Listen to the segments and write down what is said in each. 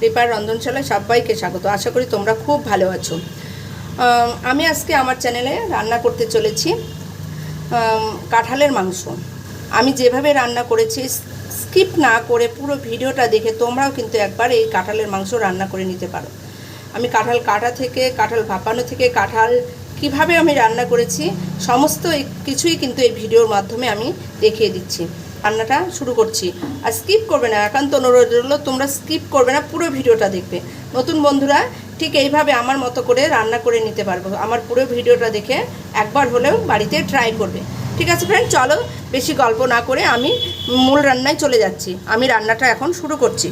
Paper রন্ধনশালায় সবাইকে স্বাগত। আশা করি তোমরা খুব ভালো আছো। আমি আজকে আমার চ্যানেলে রান্না করতে চলেছি কাঁঠালের মাংস। আমি যেভাবে রান্না করেছি, স্কিপ না করে পুরো ভিডিওটা দেখে তোমরাও কিন্তু একবার এই কাঁঠালের মাংস রান্না করে নিতে পারো। আমি কাঁঠাল কাটা থেকে, কাঁঠাল ভাপানো থেকে, কাঁঠাল কীভাবে আমি রান্না করেছি, সমস্ত কিছুই কিন্তু এই ভিডিওর মাধ্যমে আমি দেখিয়ে দিচ্ছি। রান্নাটা শুরু করছি। আর স্কিপ করবে না, একান্ত অনুরোধ রইল, তোমরা স্কিপ করবে না, পুরো ভিডিওটা দেখবে। নতুন বন্ধুরা, ঠিক এইভাবে আমার মতো করে রান্না করে নিতে পারব। আমার পুরো ভিডিওটা দেখে একবার হলেও বাড়িতে ট্রাই করবে। ঠিক আছে ফ্রেন্ড চলো, বেশি গল্প না করে আমি মূল রান্নায় চলে যাচ্ছি। আমি রান্নাটা এখন শুরু করছি।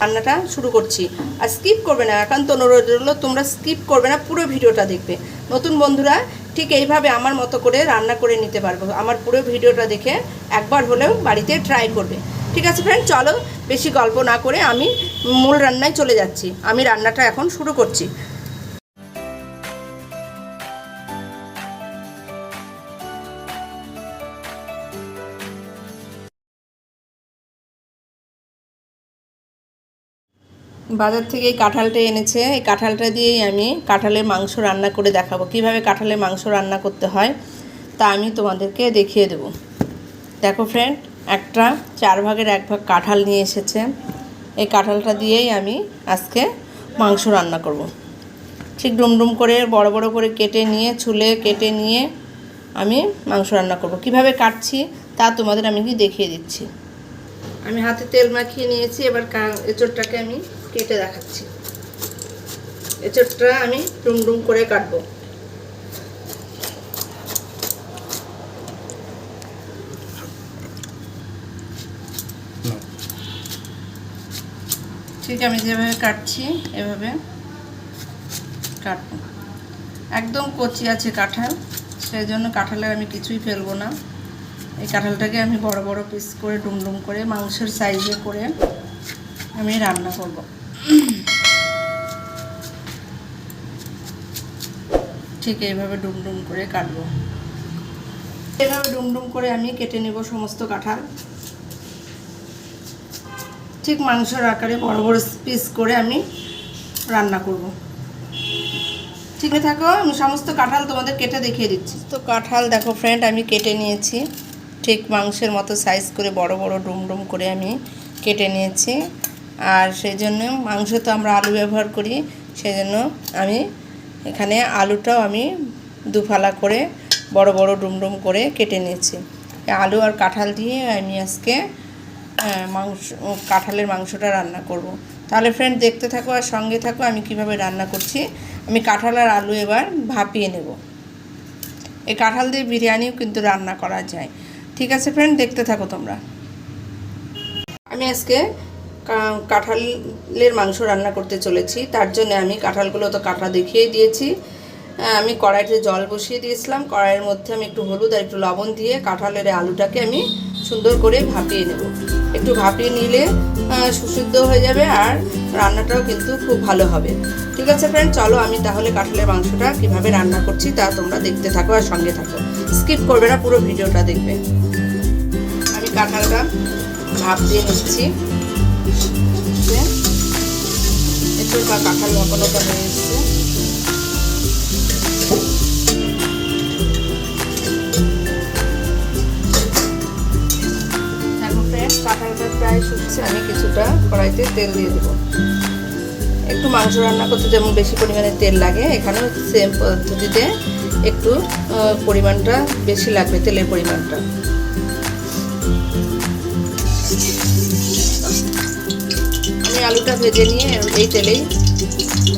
রান্নাটা শুরু করছি। আর স্কিপ করবে না, একান্ত অনুরোধ রইল, তোমরা স্কিপ করবে না, পুরো ভিডিওটা দেখবে। নতুন বন্ধুরা ঠিক এইভাবে আমার মতো করে রান্না করে নিতে পারব। আমার পুরো ভিডিওটা দেখে একবার হলেও বাড়িতে ট্রাই করবে। ঠিক আছে ফ্রেন্ড চলো বেশি গল্প না করে আমি মূল রান্নায় চলে যাচ্ছি। আমি রান্নাটা এখন শুরু করছি। বাজার থেকে এই কাঁঠালটা এনেছে। এই কাঁঠালটা দিয়েই আমি কাঁঠালের মাংস রান্না করে দেখাবো। কীভাবে কাঁঠালের মাংস রান্না করতে হয় তা আমি তোমাদেরকে দেখিয়ে দেবো। দেখো ফ্রেন্ড একটা চার ভাগের এক ভাগ কাঁঠাল নিয়ে এসেছে। এই কাঁঠালটা দিয়েই আমি আজকে মাংস রান্না করব। ঠিক ডুমডুম করে, বড় বড় করে কেটে নিয়ে, ছুলে কেটে নিয়ে আমি মাংস রান্না করব। কীভাবে কাটছি তা তোমাদের আমি কি দেখিয়ে দিচ্ছি। আমি হাতে তেল মাখিয়ে নিয়েছি, এবার এঁচোড়টাকে আমি কেটে দেখাচ্ছি। এঁচোড়টা আমি ডুমডুম করে কাটবো। ঠিক আমি যেভাবে কাটছি, এভাবে কাটবো। একদম কচি আছে কাঁঠাল সেই জন্য কাঁঠালের আমি কিছুই ফেলব না। এই কাঁঠালটাকে আমি বড় বড় পিস করে ডুমডুম করে, মাংসের সাইজে করে আমি রান্না করব। ঠিক এইভাবে ডুমডুম করে কাটবো। এভাবে ডুমডুম করে আমি কেটে নেব সমস্ত কাঁঠাল। ঠিক মাংসের আকারে বড় বড় পিস করে আমি রান্না করব। ঠিক থাকো, আমি সমস্ত কাঁঠাল তোমাদের কেটে দেখিয়ে দিচ্ছি। তো কাঁঠাল দেখো ফ্রেন্ড আমি কেটে নিয়েছি। ঠিক মাংসের মতো সাইজ করে বড় বড় ডুমডুম করে আমি কেটে নিয়েছি। আর সেই জন্য মাংস তো আমরা আলু ব্যবহার করি, সেই জন্য আমি এখানে আলুটাও আমি দুফালা করে বড় বড় ডুমডুম করে কেটে নিয়েছি। আলু আর কাঁঠাল দিয়ে আমি আজকে মাংস কাঁঠালের মাংসটা রান্না করব। তাহলে ফ্রেন্ড দেখতে থাকো আর সঙ্গে থাকো আমি কীভাবে রান্না করছি। আমি কাঁঠাল আর আলু এবার ভাপিয়ে নেব। এই কাঁঠাল দিয়ে বিরিয়ানিও কিন্তু রান্না করা যায়। ঠিক আছে ফ্রেন্ড দেখতে থাকো তোমরা। আমি আজকে কাঁঠালের মাংস রান্না করতে চলেছি, তার জন্য আমি কাঁঠালগুলো তো কাটা দেখিয়ে দিয়েছি। আমি কড়াইতে জল বসিয়ে দিয়েছিলাম, কড়াইয়ের মধ্যে আমি একটু হলুদ আর একটু লবণ দিয়ে কাঁঠালের আলুটাকে আমি সুন্দর করে ভাপিয়ে নেব। একটু ভাপিয়ে নিলে সুসিদ্ধ হয়ে যাবে আর রান্নাটাও কিন্তু খুব ভালো হবে। ঠিক আছে ফ্রেন্ড চলো আমি তাহলে কাঁঠালের মাংসটা কীভাবে রান্না করছি তা তোমরা দেখতে থাকো আর সঙ্গে থাকো। স্কিপ করবে না, পুরো ভিডিওটা দেখবে। আমি কাঁঠালটা ভাপ দিয়ে নিচ্ছি। একটু কাঁঠাল ভাপানোটা হয়ে এসছে কাঁঠালটা প্রায় শুকছে আমি কিছুটা কড়াইতে তেল দিয়ে দেবো একটু মাংস রান্না করতে যেমন বেশি পরিমাণে তেল লাগে এখানেও সেম পদ্ধতিতে একটু পরিমাণটা বেশি লাগবে তেলের পরিমাণটা আলুটা ভেজে নিয়ে এই তেলেই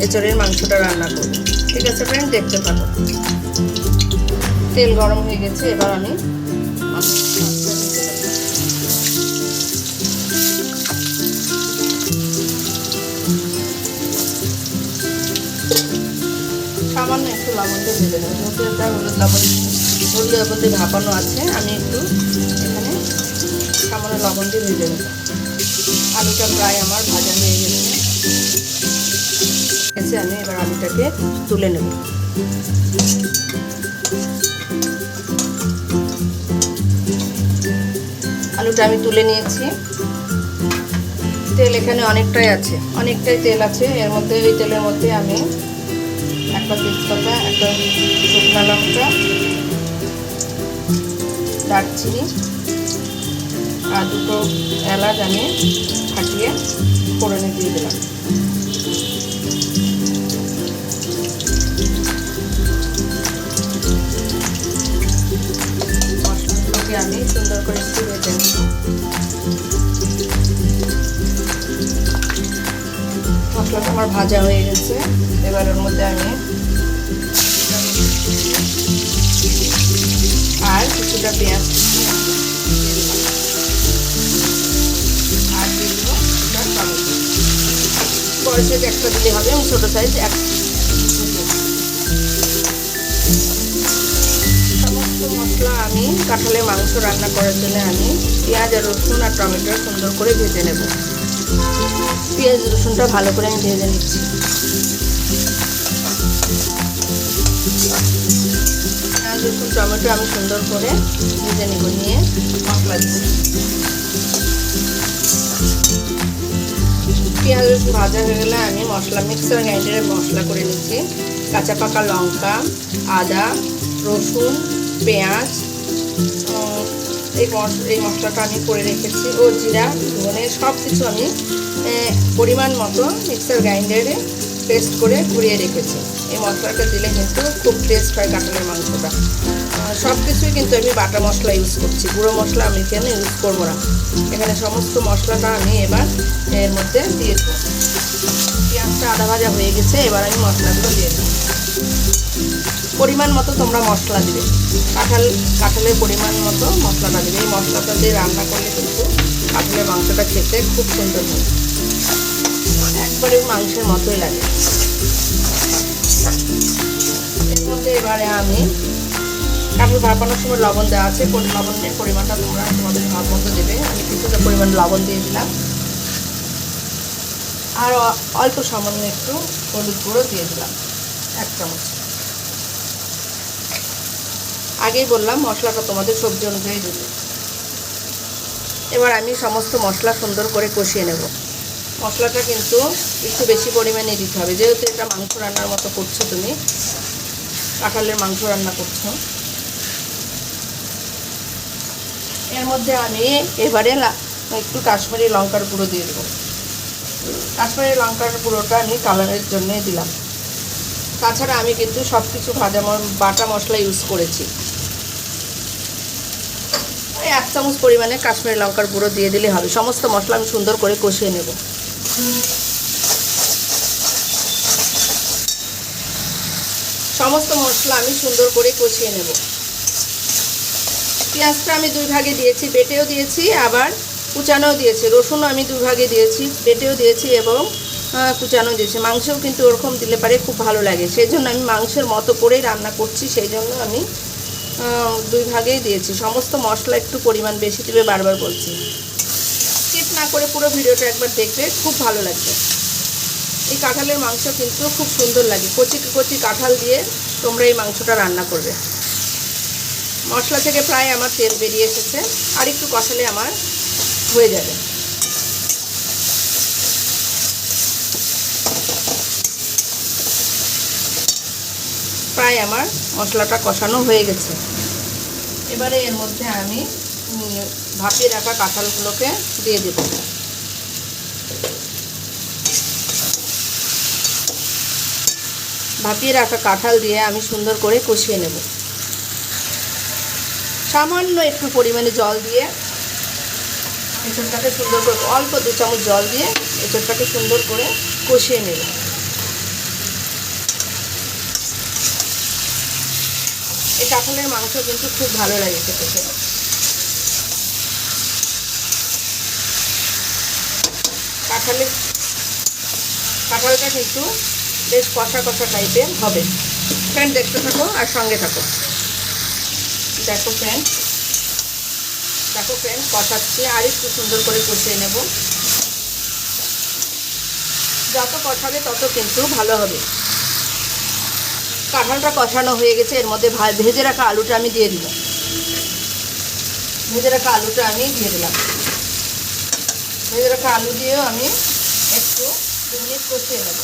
এঁচড়ের মাংসটা রান্না করব। ঠিক আছে ফ্রেন্ড দেখতে থাকো। তেল গরম হয়ে গেছে, এবার আমি সামান্য একটু লবণ দিয়ে ভেজে নেব। যেহেতু এটা হলুদ লবণ হলুদ লবণ দিয়ে ভাপানো আছে, আমি একটু এখানে সামান্য লবণ দিয়ে ভেজে নেব। আলুটা প্রায় আমার ভাজা হয়ে গেছে। এসে আমি এবার আলুটাকে তুলে নেব। আলুটা আমি তুলে নিয়েছি। তেল এখানে অনেকটাই আছে, অনেকটাই তেল আছে। এর মধ্যে, ওই তেলের মধ্যে আমি একটা তেজপাতা, একটা শুকনো লঙ্কা, দারচিনি আর দুটো এলাচ আমি ফাটিয়ে ফোড়নে দিয়ে দিলাম। আমি সুন্দর করে একটু ভেজে মশলাটা আমার ভাজা হয়ে গেছে। এবার ওর মধ্যে আমি আর কিছুটা পেঁয়াজ বড় সাইজ একটা দিলে হবে, এবং ছোটো সাইজ এক মশলা আমি কাঁঠালের মাংস রান্না করার জন্য আমি পেঁয়াজ আর রসুন আর টমেটো সুন্দর করে ভেজে নেব। পেঁয়াজ, রসুনটা ভালো করে আমি ভেজে নিচ্ছি। পেঁয়াজ, রসুন, টমেটো আমি সুন্দর করে ভেজে নেব, নিয়ে মশলা দিব পেঁয়াজ রসুন ভাজা হয়ে গেলে আমি মশলা মিক্সার গ্রাইন্ডারে মশলা করে নিচ্ছি। কাঁচা পাকা লঙ্কা, আদা, রসুন, পেঁয়াজ এই এই মশলাটা আমি করে রেখেছি। ও জিরা, ধনে সব কিছু আমি পরিমাণ মতো মিক্সার গ্রাইন্ডারে পেস্ট করে ঘুরিয়ে রেখেছি। এই মশলাটা দিলে কিন্তু খুব টেস্ট হয় কাঁঠালের মাংসটা। সব কিছুই কিন্তু আমি বাটা মশলা ইউজ করছি। গুঁড়ো মশলা আমি কেন ইউজ করব না? এখানে সমস্ত মশলাটা আমি এবার এর মধ্যে দিয়ে দেবো। পেঁয়াজটা আদা ভাজা হয়ে গেছে, এবার আমি মশলাগুলো দিয়ে দেবো। পরিমাণ মতো তোমরা মশলা দিবে। কাঁঠাল, কাঁঠালের পরিমাণ মতো মশলাটা দিবে। এই মশলাটা দিয়ে রান্না করলে কিন্তু কাঁঠালের মাংসটা খেতে খুব সুন্দর হয়। একবারে মাংসের মতোই লাগে। এর মধ্যে এবারে আমি কাঁঠাল ভাপানোর সময় লবণ দেওয়া আছে। কোন লবণের পরিমাণটা তোমরা তোমাদের ভাব মতো দেবে। আমি কিছুটা পরিমাণ লবণ দিয়ে দিলাম। আর অল্প সামান্য একটু হলুদ গুঁড়ো দিয়ে দিলাম, এক চামচ। আগেই বললাম, মশলাটা তোমাদের সবজি অনুযায়ী দেবে। এবার আমি সমস্ত মশলা সুন্দর করে কষিয়ে নেব। মশলাটা কিন্তু একটু বেশি পরিমাণে দিতে হবে। যেহেতু এটা মাংস রান্নার মতো করছ তুমি, কাঁঠালের মাংস রান্না করছ। এর মধ্যে আমি এবারে একটু কাশ্মীরি লঙ্কার গুঁড়ো দিয়ে দেবো। কাশ্মীরি লঙ্কার গুঁড়োটা আমি কালারের জন্যই দিলাম। তাছাড়া আমি কিন্তু সব কিছু ভাজা বাটা মশলা ইউজ করেছি। এক চামচ পরিমাণে কাশ্মীরি লঙ্কার গুঁড়ো দিয়ে দিলে হবে। সমস্ত মশলা আমি সুন্দর করে কষিয়ে নেব। সমস্ত মশলা আমি সুন্দর করে কষিয়ে নেব। পেঁয়াজটা আমি দুই ভাগে দিয়েছি, বেটেও দিয়েছি, আবার কুচানোও দিয়েছি। রসুনও আমি দুই ভাগে দিয়েছি, বেটেও দিয়েছি এবং কুচানো দিয়েছি। মাংসও কিন্তু ওরকম দিলে পারে খুব ভালো লাগে। সেই জন্য আমি মাংসের মতো করেই রান্না করছি সেই জন্য আমি দুই ভাগেই দিয়েছি। সমস্ত মশলা একটু পরিমাণ বেশি দেবে বারবার বলছি। স্কিপ না করে পুরো ভিডিওটা একবার দেখবে, খুব ভালো লাগবে। এই কাঁঠালের মাংস কিন্তু খুব সুন্দর লাগে। কচি কচি কাঁঠাল দিয়ে তোমরা এই মাংসটা রান্না করবে। মশলা থেকে প্রায় আমার তেল বেরিয়ে এসেছে, আর একটু কষালে আমার হয়ে যাবে। প্রায় আমার মশলাটা কষানো হয়ে গেছে। এবারে এর মধ্যে আমি ভাপিয়ে রাখা কাঁঠালগুলোকে দিয়ে দেবো। ভাপিয়ে রাখা কাঁঠাল দিয়ে আমি সুন্দর করে কষিয়ে নেব। সামান্য একটু পরিমাণে জল দিয়ে এঁচড়টাকে সুন্দর করে, অল্প দু চামচ জল দিয়ে এঁচড়টাকে সুন্দর করে কষিয়ে নেব এই কাঁঠালের মাংস কিন্তু খুব ভালো লাগে খেতে খেতে। কাঁঠালের, কাঁঠালটা কিন্তু বেশ কষা কষা টাইপের হবে। ফ্রেন্ড দেখতে থাকো আর সঙ্গে থাকো। দেখো ফ্রেন্ড দেখো ফ্রেন্ড কষাচ্ছি। আর একটু সুন্দর করে কষিয়ে নেব। যত কষাবে তত কিন্তু ভালো হবে। কাঁঠালটা কষানো হয়ে গেছে। এর মধ্যে ভেজে রাখা আলুটা আমি দিয়ে দিলাম। ভেজে রাখা আলুটা আমি দিয়ে দিলাম। ভেজে রাখা আলু দিয়েও আমি একটু দু মিনিট কষিয়ে নেব।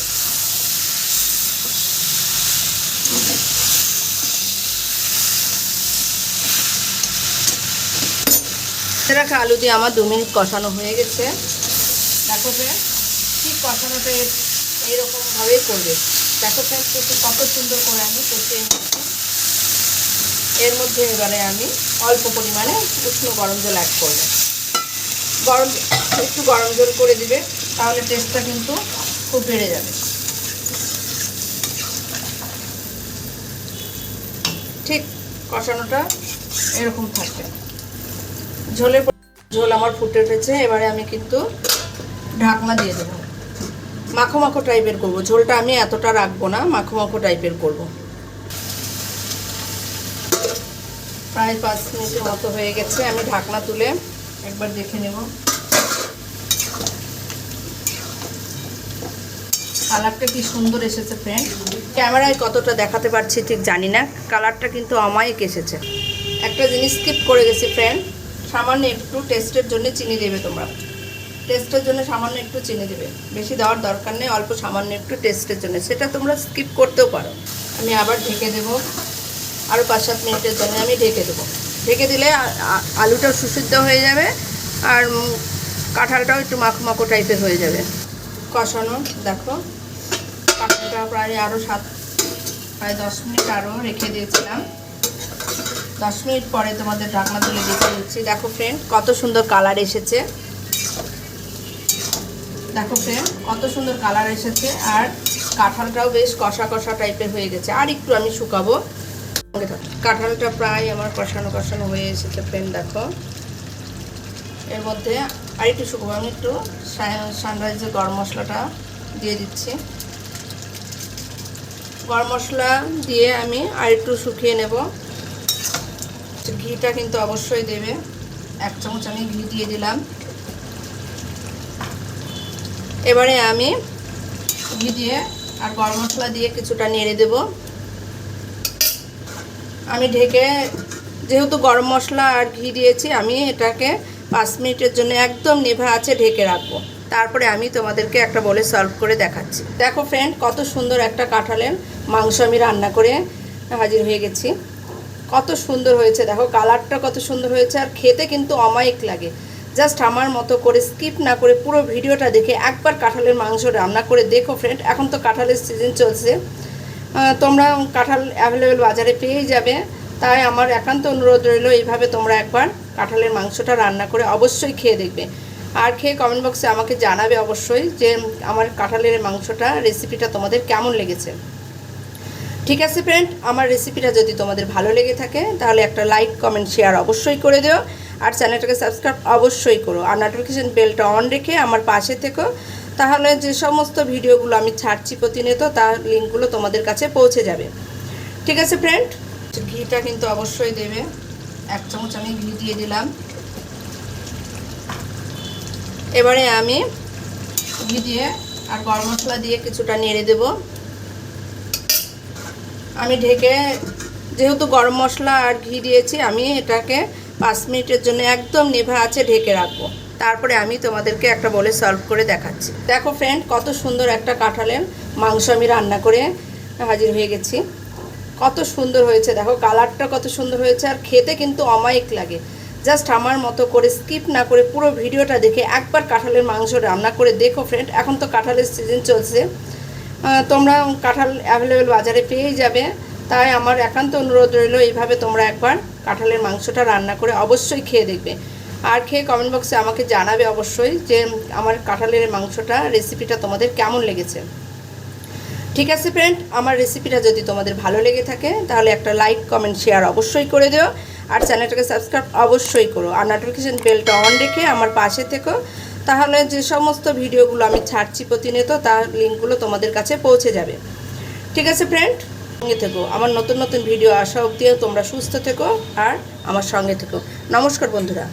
রাখা আলু দিয়ে আমার দু মিনিট কষানো হয়ে গেছে। দেখো ফ্রেন্ড ঠিক কষানোটা এইরকমভাবেই করবে। দেখো ফ্রেন্ড একটু কত সুন্দর করে আমি কষিয়ে এর মধ্যে এবারে আমি অল্প পরিমাণে উষ্ণ গরম জল অ্যাড করব। গরম একটু গরম জল করে দিবে, তাহলে টেস্টটা কিন্তু খুব বেড়ে যাবে। ঠিক কষানোটা এরকম থাকবে। ঝোলের ঝোল আমার ফুটে উঠেছে, এবারে আমি কিন্তু ঢাকনা দিয়ে দেবো। মাখো মাখো টাইপের করব। ঝোলটা আমি এতটা রাখব না, মাখো মাখো টাইপের করব। প্রায় পাঁচ মিনিটের মতো হয়ে গেছে, আমি ঢাকনা তুলে একবার দেখে নেব। কালারটা কি সুন্দর এসেছে ফ্রেন্ড ক্যামেরায় কতটা দেখাতে পারছি ঠিক জানি না, কালারটা কিন্তু অমায়িক এসেছে। একটা জিনিস স্কিপ করে গেছি ফ্রেন্ড সামান্য একটু টেস্টের জন্য চিনি দেবে তোমরা। টেস্টের জন্য সামান্য একটু চিনি দেবে। বেশি দেওয়ার দরকার নেই, অল্প সামান্য একটু টেস্টের জন্য। সেটা তোমরা স্কিপ করতেও পারো। আমি আবার ঢেকে দেবো। আরও পাঁচ সাত মিনিটের জন্য আমি ঢেকে দেবো। ঢেকে দিলে আলুটাও সুসিদ্ধ হয়ে যাবে আর কাঁঠালটাও একটু মাখো মাখো টাইপের হয়ে যাবে। কষানো, দেখো। কাঁঠালটা প্রায় আরও সাত, প্রায় দশ মিনিট আরও রেখে দিয়েছিলাম। দশ মিনিট পরে তোমাদের ঢাকনা তুলে দেখে দিচ্ছি। দেখো ফ্রেন্ড কত সুন্দর কালার এসেছে। দেখো ফ্রেন্ড কত সুন্দর কালার এসেছে। আর কাঁঠালটাও বেশ কষা কষা টাইপের হয়ে গেছে। আর একটু আমি শুকাবো। কাঁঠালটা প্রায় আমার কষানো কষানো হয়ে এসেছে ফ্রেন্ড দেখো। এর মধ্যে আর একটু শুকাবো। আমি একটু সানরাইজের গরম মশলাটা দিয়ে দিচ্ছি। গরম মশলা দিয়ে আমি আর একটু শুকিয়ে নেব। ঘিটা কিন্তু অবশ্যই দেবে। এক চামচ আমি ঘি দিয়ে দিলাম। এবারে আমি ঘি দিয়ে আর গরম মশলা দিয়ে কিছুটা নেড়ে দেব। আমি ঢেকে, যেহেতু গরম মশলা আর ঘি দিয়েছি, আমি এটাকে পাঁচ মিনিটের জন্য একদম নেভা আছে ঢেকে রাখব। তারপরে আমি তোমাদেরকে একটা বলে সলভ করে দেখাচ্ছি। দেখো ফ্রেন্ড কত সুন্দর একটা কাঁঠালের মাংস আমি রান্না করে হাজির হয়ে গেছি। কত সুন্দর হয়েছে, দেখো কালারটা কত সুন্দর হয়েছে আর খেতে কিন্তু অমায়িক লাগে। জাস্ট আমার মতো করে স্কিপ না করে পুরো ভিডিওটা দেখে একবার কাঁঠালের মাংস রান্না করে দেখো ফ্রেন্ড এখন তো কাঁঠালের সিজন চলছে। তোমরা কাঁঠাল অ্যাভেলেবেল বাজারে পেয়েই যাবে। তাই আমার একান্ত অনুরোধ রইল এইভাবে তোমরা একবার কাঁঠালের মাংসটা রান্না করে অবশ্যই খেয়ে দেখবে। আর খেয়ে কমেন্ট বক্সে আমাকে জানাবে অবশ্যই যে আমার কাঁঠালের মাংসটা রেসিপিটা তোমাদের কেমন লেগেছে। ঠিক আছে ফ্রেন্ড আমার রেসিপিটা যদি তোমাদের ভালো লেগে থাকে, তাহলে একটা লাইক কমেন্ট শেয়ার অবশ্যই করে দিও। আর চ্যানেলটাকে সাবস্ক্রাইব অবশ্যই করো। আর নোটিফিকেশান বেলটা অন রেখে আমার পাশে থেকো। তাহলে যে সমস্ত ভিডিওগুলো আমি ছাড়ছি প্রতিনিয়ত, তার লিঙ্কগুলো তোমাদের কাছে পৌঁছে যাবে। ঠিক আছে ফ্রেন্ড ঘিটা কিন্তু অবশ্যই দেবে। এক চামচ আমি ঘি দিয়ে দিলাম। এবারে আমি ঘি দিয়ে আর গরম মশলা দিয়ে কিছুটা নেড়ে দেবো। আমি ঢেকে, যেহেতু গরম মশলা আর ঘি দিয়েছি, আমি এটাকে পাঁচ মিনিটের জন্য একদম নেভা আছে ঢেকে রাখব। তারপরে আমি তোমাদেরকে একটা বলে সলভ করে দেখাচ্ছি। দেখো ফ্রেন্ড কত সুন্দর একটা কাঁঠালের মাংস আমি রান্না করে হাজির হয়ে গেছি। কত সুন্দর হয়েছে, দেখো কালারটা কত সুন্দর হয়েছে, আর খেতে কিন্তু অমায়িক লাগে। জাস্ট আমার মতো করে স্কিপ না করে পুরো ভিডিওটা দেখে একবার কাঁঠালের মাংস রান্না করে দেখো ফ্রেন্ড এখন তো কাঁঠালের সিজন চলছে। তোমরা কাঁঠাল অ্যাভেলেবেল বাজারে পেয়েই যাবে। তাই আমার একান্ত অনুরোধ রইল, এইভাবে তোমরা একবার কাঁঠালের মাংসটা রান্না করে অবশ্যই খেয়ে দেখবে। আর খেয়ে কমেন্ট বক্সে আমাকে জানাবে অবশ্যই যে আমার কাঁঠালের মাংসটা রেসিপিটা তোমাদের কেমন লেগেছে। ঠিক আছে ফ্রেন্ড আমার রেসিপিটা যদি তোমাদের ভালো লেগে থাকে, তাহলে একটা লাইক কমেন্ট শেয়ার অবশ্যই করে দিও। আর চ্যানেলটাকে সাবস্ক্রাইব অবশ্যই করো। আর নোটিফিকেশান বেলটা অন রেখে আমার পাশে থেকো। তাহলে যে সমস্ত ভিডিওগুলো আমি ছাড়ছি প্রতিনিয়ত, তার লিঙ্কগুলো তোমাদের কাছে পৌঁছে যাবে। ঠিক আছে ফ্রেন্ড সঙ্গে থেকো। আমার নতুন নতুন ভিডিও আসা অবধিও তোমরা সুস্থ থেকো আর আমার সঙ্গে থেকো। নমস্কার, বন্ধুরা।